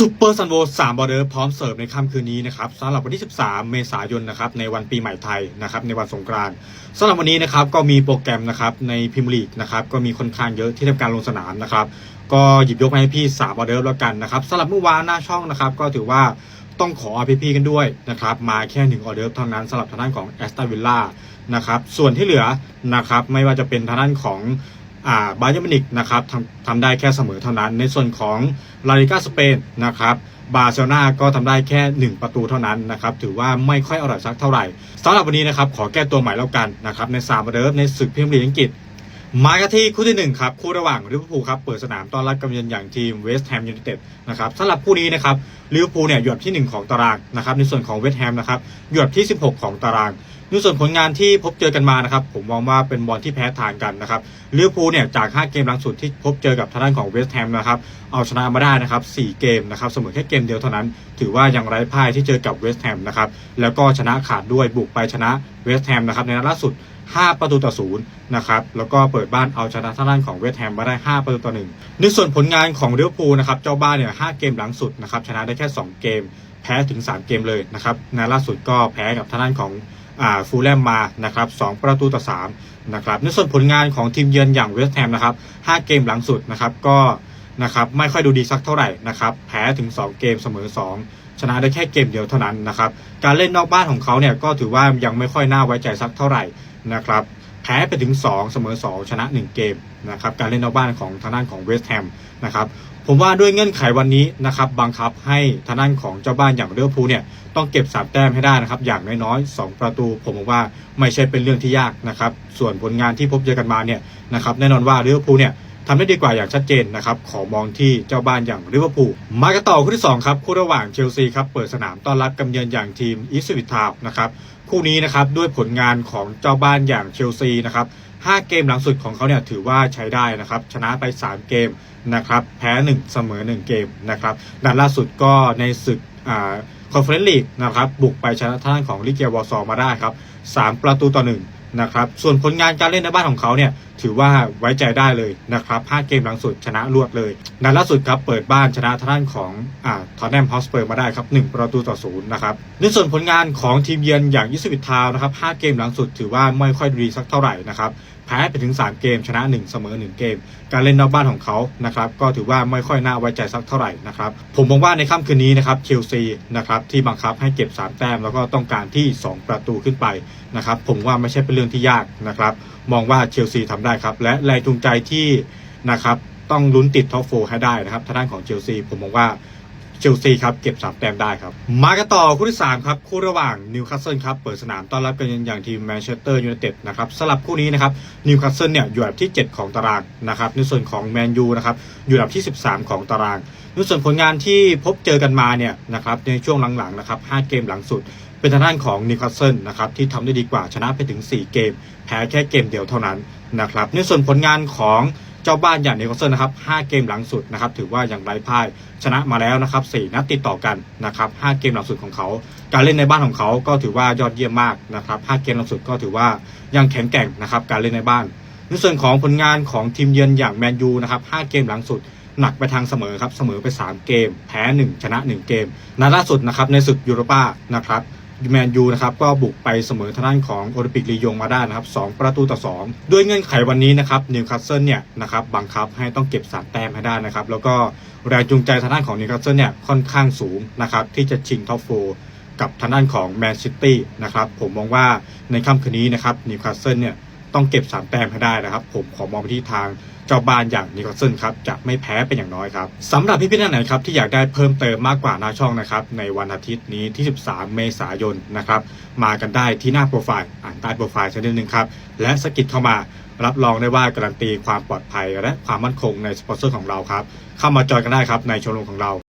ซูเปอร์ซันโว3บอร์เดอร์พร้อมเสิร์ฟในค่ำคืนนี้นะครับสำหรับวันที่ 13 เมษายนนะครับในวันปีใหม่ไทยนะครับในวันสงกรานต์สำหรับวันนี้นะครับก็มีโปรแกรมนะครับในพิมลีกนะครับก็มีค่อนข้างเยอะที่ทำการลงสนามนะครับก็หยิบยกมาให้พี่3บอร์เดอร์แล้วกันนะครับสำหรับเมื่อวานหน้าช่องนะครับก็ถือว่าต้องขออพี่ๆกันด้วยนะครับมาแค่หนึ่งออเดอร์เท่านั้นสำหรับทางด้านของแอสตันวิลล่านะครับส่วนที่เหลือนะครับไม่ว่าจะเป็นทางด้านของ บาเยอร์มินิกนะครับทำทำได้แค่เสมอเท่านั้น ในส่วนของลาลิกาสเปนนะครับบาร์เซโลนาก็ทำได้แค่ 1 ประตูเท่านั้นนะครับถือว่าไม่ค่อยอร่อยสักเท่าไหร่สำหรับวันนี้นะครับขอแก้ตัวใหม่แล้วกันนะครับใน3ประเดิมในศึกพรีเมียร์ลีกอังกฤษมากันที่คู่ที่1ครับคู่ระหว่างลิเวอร์พูลครับเปิดสนามต้อนรับกำเยือนอย่างทีมเวสต์แฮมยูไนเต็ดนะครับสำหรับคู่นี้นะครับลิเวอร์พูลเนี่ยอยู่อันดับที่ 1 ของตารางนะครับในส่วนของเวสต์แฮมนะครับอยู่อันดับที่ 16 ของตาราง ในส่วนผลงานที่พบเจอกันมานะครับ ผมมองว่าเป็นบอลที่แพ้ทางกันนะครับลิเวอร์พูลเนี่ยจาก 5 เกมหลังสุดที่พบเจอกับทางด้านของเวสต์แฮมนะครับเอาชนะมาได้นะครับ 4 เกมนะครับเสมอแค่เกมเดียวเท่านั้น ถือว่ายังไร้พ่ายที่เจอกับเวสต์แฮมนะครับแล้วก็ชนะขาดด้วยบุกไปชนะเวสต์แฮมนะครับในนัดล่าสุด 5 ประตูต่อศูนย์นะครับแล้วก็เปิดบ้านเอาชนะทางด้านของเวสต์แฮมมาได้ 5 ประตูต่อหนึ่งในส่วนผลงานของลิเวอร์พูลนะครับเจ้าบ้านเนี่ย5เกมหลังสุดนะครับชนะได้แค่ 2 เกม แพ้ถึง 3 เกมเลยนะครับในล่าสุดก็แพ้กับทางด้านของ ฟูลแลมมานะครับ2ประตูต่อ3นะครับในส่วนผลงานของทีมเยือนอย่างเวสต์แฮมนะครับ5เกมหลังสุดนะครับก็นะครับไม่ค่อยดูดีสักเท่าไหร่นะครับแพ้ถึง 2 เกมเสมอ 2 ชนะได้แค่เกมเดียวเท่านั้นนะครับการเล่นนอกบ้านของเขาเนี่ยก็ถือว่ายังไม่ค่อยน่าไว้ใจสักเท่าไหร่นะครับ แพ้ไปถึง 2 เสมอ 2 ชนะ 1 เกมนะครับการเล่นนอกบ้านของทางด้านของเวสต์แฮมนะครับผมว่าด้วยเงื่อนไขวันนี้นะครับบังคับให้ทางด้านของเจ้าบ้านอย่างเรือพูเนี่ยต้องเก็บ3แต้มให้ได้นะครับอย่างน้อยๆ 2 ประตู ผมมองว่าไม่ใช่เป็นเรื่องที่ยากนะครับส่วนผลงานที่พบเจอกันมาเนี่ยนะครับแน่นอนว่าเรือพูเนี่ยทำได้ดีกว่าอย่างชัดเจนนะครับขอมองที่เจ้าบ้านอย่างลิเวอร์พูลมากันต่อคู่ที่สองครับคู่ระหว่างเชลซีครับเปิดสนามต้อนรับกำเยือนอย่างทีมอีสวิททาวนะครับ คู่นี้นะครับด้วยผลงานของเจ้าบ้านอย่างเชลซีนะครับ5เกมหลังสุดของเขาเนี่ยถือว่าใช้ได้นะครับ ชนะไป 3 เกมนะครับ แพ้ 1 เสมอ 1 เกมนะครับนัดล่าสุดก็ในศึกคอนเฟอเรนซ์ลีกนะครับ บุกไปชนะท่านของลิเกียวอร์ซอมาได้ครับ 3 ประตูต่อ 1 นะครับส่วนผลงานการเล่นในบ้านของเขาเนี่ยถือว่าไว้ใจได้เลยนะครับ5เกมหลังสุดชนะรวดเลยนัดล่าสุดครับเปิดบ้านชนะท่านของอ่าทอนแนมฮอสเปอร์มาได้ครับ1ประตูต่อ0นะครับในส่วนผลงานของทีมเยือนอย่างยิสวิททาวนะครับ5เกมหลังสุดถือว่าไม่ค่อยดีสักเท่าไหร่นะครับ แพ้ไปถึง 3 เกม ชนะ 1 เสมอ 1 เกม การเล่นนอกบ้านของเขานะครับก็ถือว่าไม่ค่อยน่าไว้ใจสักเท่าไหร่นะครับผมมองว่าในค่ำคืนนี้นะครับเชลซีนะครับที่บังคับให้เก็บ 3 แต้มแล้วก็ต้องการที่ 2 ประตูขึ้นไปนะครับผมว่าไม่ใช่เป็นเรื่องที่ยากนะครับมองว่าเชลซีทำได้ครับและแรงจูงใจที่นะครับต้องลุ้นติดท็อปโฟให้ได้นะครับทางด้านของเชลซีผมมองว่า เชลซีครับเก็บ3แต้มได้ครับ มากันต่อคู่ที่ 3 ครับ คู่ระหว่างนิวคาสเซิลครับเปิดสนามต้อนรับกันอย่างทีมแมนเชสเตอร์ยูไนเต็ดนะครับสลับคู่นี้นะครับนิวคาสเซิลเนี่ยอยู่อันดับที่ 7 ของตารางนะครับในส่วนของแมนยูนะครับอยู่อันดับที่ 13 ของตารางในส่วนผลงานที่พบเจอกันมาเนี่ยนะครับในช่วงหลังๆนะครับ5เกมหลังสุดเป็นทางด้านของนิวคาสเซิลนะครับที่ทำได้ดีกว่าชนะไปถึง 4 เกม แพ้แค่เกมเดียวเท่านั้นนะครับในส่วนผลงานของ เจ้าบ้านอย่างนิวคาสเซิลนะครับ5เกมหลังสุดนะครับถือว่ายังไร้พ่ายชนะมาแล้วนะครับ4นัดติดต่อกันนะครับ5เกมหลังสุดของเขา การเล่นในบ้านของเขาก็ถือว่ายอดเยี่ยมมากนะครับ5เกมหลังสุดก็ถือว่ายังแข็งแกร่งนะครับการเล่นในบ้านในส่วนของผลงานของทีมเยือนอย่างแมนยูนะครับ5เกมหลังสุดหนักไปทางเสมอครับเสมอไป 3 เกม แพ้ 1 ชนะ 1 เกมนัดล่าสุดนะครับในศึกยูโรป้านะครับ แมนยูนะครับก็บุกไปเสมอทางด้านของโอลิมปิกลียงมาได้นะครับ2ประตูต่อ 2 ด้วยเงื่อนไขวันนี้นะครับนิวคาสเซิลเนี่ยนะครับบังคับให้ต้องเก็บ3แต้มให้ได้นะครับ แล้วก็แรงจูงใจทางด้านของนิวคาสเซิลเนี่ยค่อนข้างสูงนะครับที่จะชิงท็อปโฟกับทางด้านของแมนซิตี้นะครับผมมองว่าในค่ำคืนนี้นะครับนิวคาสเซิลเนี่ย ต้องเก็บ3แต้มให้ได้นะครับ ผมขอมองไปที่ทางเจ้าบ้านอย่างนิโคลสันครับจะไม่แพ้เป็นอย่างน้อยครับสำหรับพี่พี่ๆท่านไหนครับที่อยากได้เพิ่มเติมมากกว่าหน้าช่องนะครับในวันอาทิตย์นี้ที่ 13 เมษายนนะครับมากันได้ที่หน้าโปรไฟล์อ่านใต้โปรไฟล์ชนิดหนึ่งครับและสกิดเข้ามารับรองได้ว่าการันตีความปลอดภัย และความมั่นคงในสปอนเซอร์ของเราครับเข้ามาจอยกันได้ครับในชมรมของเรา